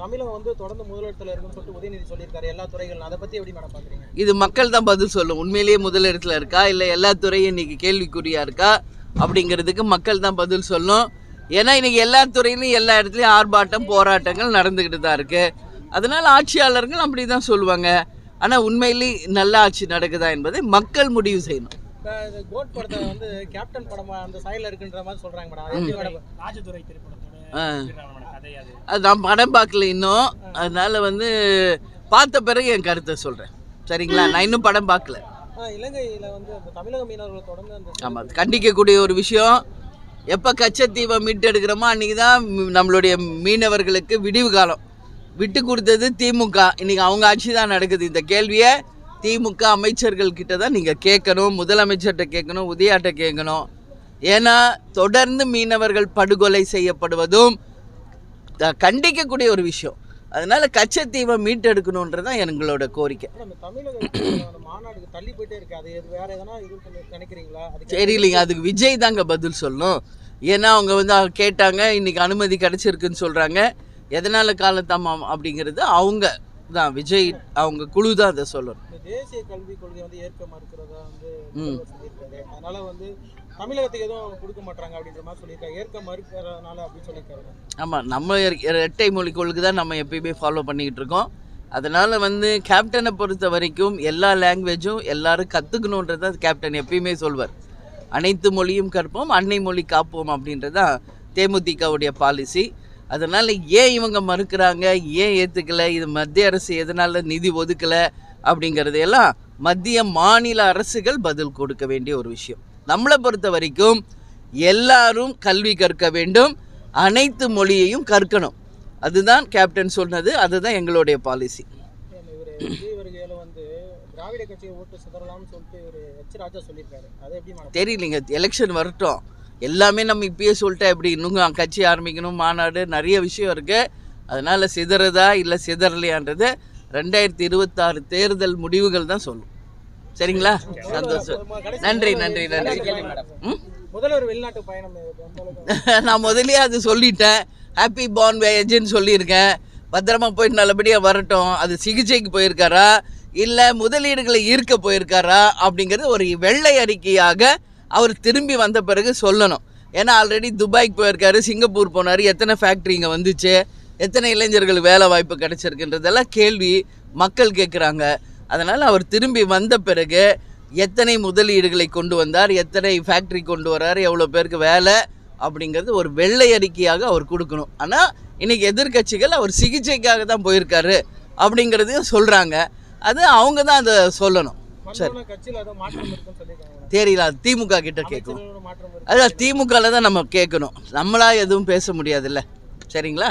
தமிழகம் வந்து தொடர்ந்து முதலிடத்துல இருக்குன்னு சொல்லிட்டு உதயநிதி சொல்லியிருக்காரு. எல்லா துறைகளும் அதை பத்தி எப்படி மேடம் பாக்குறீங்க? இது மக்கள் தான் பதில் சொல்லும். உண்மையிலேயே முதலிடத்துல இருக்கா? இல்லை எல்லா துறையும் இன்னைக்கு கேள்விக்குறியா இருக்கா? அப்படிங்கிறதுக்கு மக்கள் தான் பதில் சொல்லும் ஏன்னா இன்னைக்கு எல்லா துறையிலும் எல்லா இடத்துலையும் ஆர்ப்பாட்டம் போராட்டங்கள் நடந்துக்கிட்டு தான் இருக்கு. அதனால ஆட்சியாளர்கள் அப்படி தான் சொல்லுவாங்க. ஆனால் உண்மையிலேயே நல்ல ஆட்சி நடக்குதா என்பதை மக்கள் முடிவு செய்யணும். கோட் படத்தை வந்து கேப்டன் படமா அந்த சாயல இருக்குன்ற மாதிரி சொல்றாங்க மேடம் ராஜதுரை திரைப்படத்தோட அது. அது நான் படம் பார்க்கல இன்னும். அதனால வந்து பார்த்த பிறகு என் கருத்தை சொல்கிறேன் சரிங்களா? நான் இன்னும் படம் பார்க்கல. ஆமாம் கண்டிக்கக்கூடிய ஒரு விஷயம். எப்போ கச்சத்தீவை மீட்டெடுக்கிறோமோ அன்றைக்கி தான் நம்மளுடைய மீனவர்களுக்கு விடிவு காலம். விட்டு கொடுத்தது திமுக. இன்னைக்கு அவங்க ஆட்சி தான் நடக்குது. இந்த கேள்வியை திமுக அமைச்சர்கள் கிட்ட தான் நீங்கள் கேட்கணும் முதலமைச்சர்கிட்ட கேட்கணும் உதயாட்ட கேட்கணும். ஏன்னா தொடர்ந்து மீனவர்கள் படுகொலை செய்யப்படுவதும் கண்டிக்கக்கூடிய ஒரு விஷயம். அதனால கச்சத்தீவை மீட்டெடுக்கணுன்றது தான் எங்களோட கோரிக்கை. பண்ணி- நினைக்கிறீங்களா? அதுக்கு விஜய் தாங்க பதில் சொல்லணும். ஏன்னா அவங்க வந்து கேட்டாங்க இன்னைக்கு அனுமதி கிடைச்சிருக்குன்னு சொல்கிறாங்க எதனால் காலதாமம் அப்படிங்கிறது அவங்க தான் விஜய் அவங்க குழு தான் அதை சொல்லணும். தேசிய கல்விக் கொள்கை வந்து ஏற்க மறுக்கிறதா வந்து அதனால வந்து தமிழகத்துக்கு எதுவும் கொடுக்க மாட்டாங்க அப்படின்ற மாதிரி சொல்லியிருக்காரு. ஏற்க மறுக்கிறதுனால அப்படின்னு சொல்லியிருக்காரு. ஆமாம் நம்ம இர- இரட்டை மொழி கொள்கை தான் நம்ம எப்பயுமே ஃபாலோ பண்ணிக்கிட்டு இருக்கோம். அதனால் வந்து கேப்டனை பொறுத்த வரைக்கும் எல்லா லாங்குவேஜும் எல்லாரும் கற்றுக்கணுன்றது தான் கேப்டன் எப்பயுமே சொல்வார். அனைத்து மொழியும் கற்போம் அன்னை மொழி காப்போம் அப்படின்றது தான் தேமுதிகவுடைய பாலிசி அதனால் ஏன் இவங்க மறுக்கிறாங்க? ஏன் ஏற்றுக்கலை இது மத்திய அரசு எதனால் நிதி ஒதுக்கலை? அப்படிங்கிறதையெல்லாம் மத்திய மாநில அரசுகள் பதில் கொடுக்க வேண்டிய ஒரு விஷயம். நம்மளை பொறுத்த வரைக்கும் எல்லாரும் கல்வி கற்க வேண்டும். அனைத்து மொழியையும் கற்கணும். அதுதான் கேப்டன் சொன்னது. அதுதான் எங்களுடைய பாலிசி. தெரியலைங்க. எலெக்ஷன் வரட்டும். எல்லாமே நம்ம இப்பயே சொல்லிட்டா எப்படி? இன்னும் கட்சி ஆரம்பிக்கணும் மாநாடு நிறைய விஷயம் இருக்குது அதனால் சிதறதா இல்லை சிதறலையான்றது ரெண்டாயிரத்தி இருபத்தாறு தேர்தல் முடிவுகள் தான் சொல்லும். சரிங்களா? சந்தோஷம். நன்றி நன்றி நன்றி. ம்? முதல்வர் வெளிநாட்டு பயணம் நான் முதல்லயே அது சொல்லிட்டேன். ஹாப்பி பார்ன் வேஜ்னு சொல்லியிருக்கேன். பத்திரமா போயிட்டு நல்லபடியாக வரட்டும். அது சிகிச்சைக்கு போயிருக்காரா? இல்லை முதலீடுகளை ஈர்க்க போயிருக்காரா? அப்படிங்கிறது ஒரு வெள்ளை அறிக்கையாக அவர் திரும்பி வந்த பிறகு சொல்லணும். ஏன்னா ஆல்ரெடி துபாய்க்கு போயிருக்காரு சிங்கப்பூர் போனார் எத்தனை ஃபேக்ட்ரி இங்கே வந்துச்சு எத்தனை இளைஞர்களுக்கு வேலை வாய்ப்பு கிடைச்சிருக்குன்றதெல்லாம் கேள்வி மக்கள் கேட்குறாங்க அதனால் அவர் திரும்பி வந்த பிறகு எத்தனை முதலீடுகளை கொண்டு வந்தார் எத்தனை ஃபேக்ட்ரி கொண்டு வரார் எவ்வளோ பேருக்கு வேலை அப்படிங்கிறது ஒரு வெள்ளை அறிக்கையாக அவர் கொடுக்கணும். ஆனால் இன்றைக்கி எதிர்க்கட்சிகள் அவர் சிகிச்சைக்காக தான் போயிருக்காரு அப்படிங்கிறதையும் சொல்கிறாங்க அது அவங்க தான் அதை சொல்லணும். சரி. தெரியல அது திமுக கிட்ட இருக்கு. அதான் திமுகவில் தான் நம்ம கேட்கணும். நம்மளா எதுவும் பேச முடியாதுல்ல. சரிங்களா?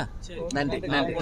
நன்றி நன்றி.